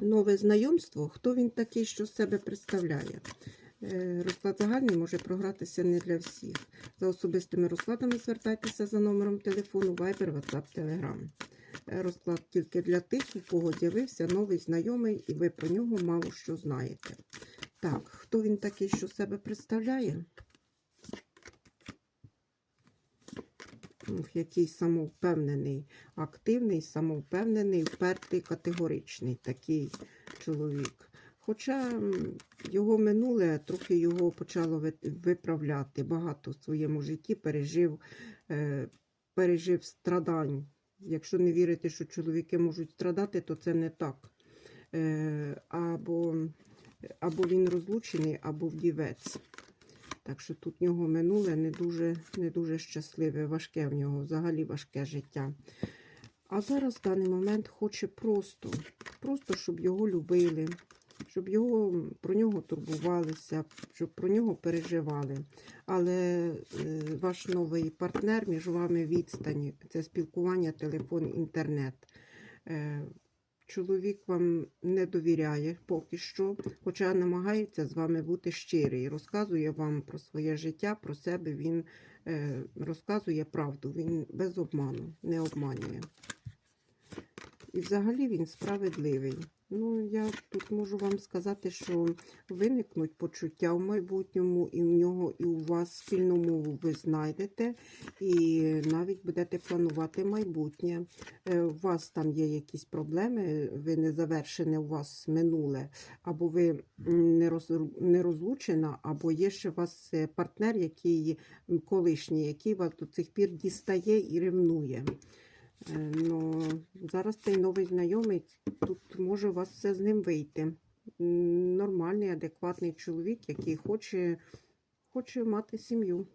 нове знайомство, хто він такий, що себе представляє. Е, Розклад загальний може програтися не для всіх. За особистими розкладами звертайтеся за номером телефону Viber, WhatsApp, Telegram. Е, Розклад тільки для тих, у кого з'явився новий знайомий, і ви про нього мало що знаєте. Так, хто він такий, що себе представляє? Який самовпевнений, активний, самовпевнений, впертий, категоричний такий чоловік. Хоча його минуле трохи його почало виправляти. Багато в своєму житті пережив, е, пережив страдань. Якщо не вірити, що чоловіки можуть страдати, то це не так. Е, або, або він розлучений, або вдівець. Так що тут в нього минуле не дуже, не дуже щасливе, важке в нього, взагалі важке життя. А зараз в даний момент хоче просто, просто, щоб його любили, щоб його, про нього турбувалися, щоб про нього переживали. Але е, ваш новий партнер між вами відстані, це спілкування, телефон, інтернет. Чоловік вам не довіряє поки що, хоча намагається з вами бути щирий, розказує вам про своє життя, про себе. Він е, розказує правду, він без обману, не обманює. І взагалі він справедливий. Ну, я тут можу вам сказати, що виникнуть почуття в майбутньому, і в нього, вас спільну мову ви знайдете, і навіть будете планувати майбутнє. Е, У вас там є якісь проблеми, ви не завершене у вас минуле, або ви не, роз, розлучена, або є ще у вас е, партнер, який колишній, який вас до цих пір дістає і ревнує. Е, Ну, зараз цей новий знайомий, тут може у вас все з ним вийти. Нормальний, адекватний чоловік, який хоче, хоче мати сім'ю.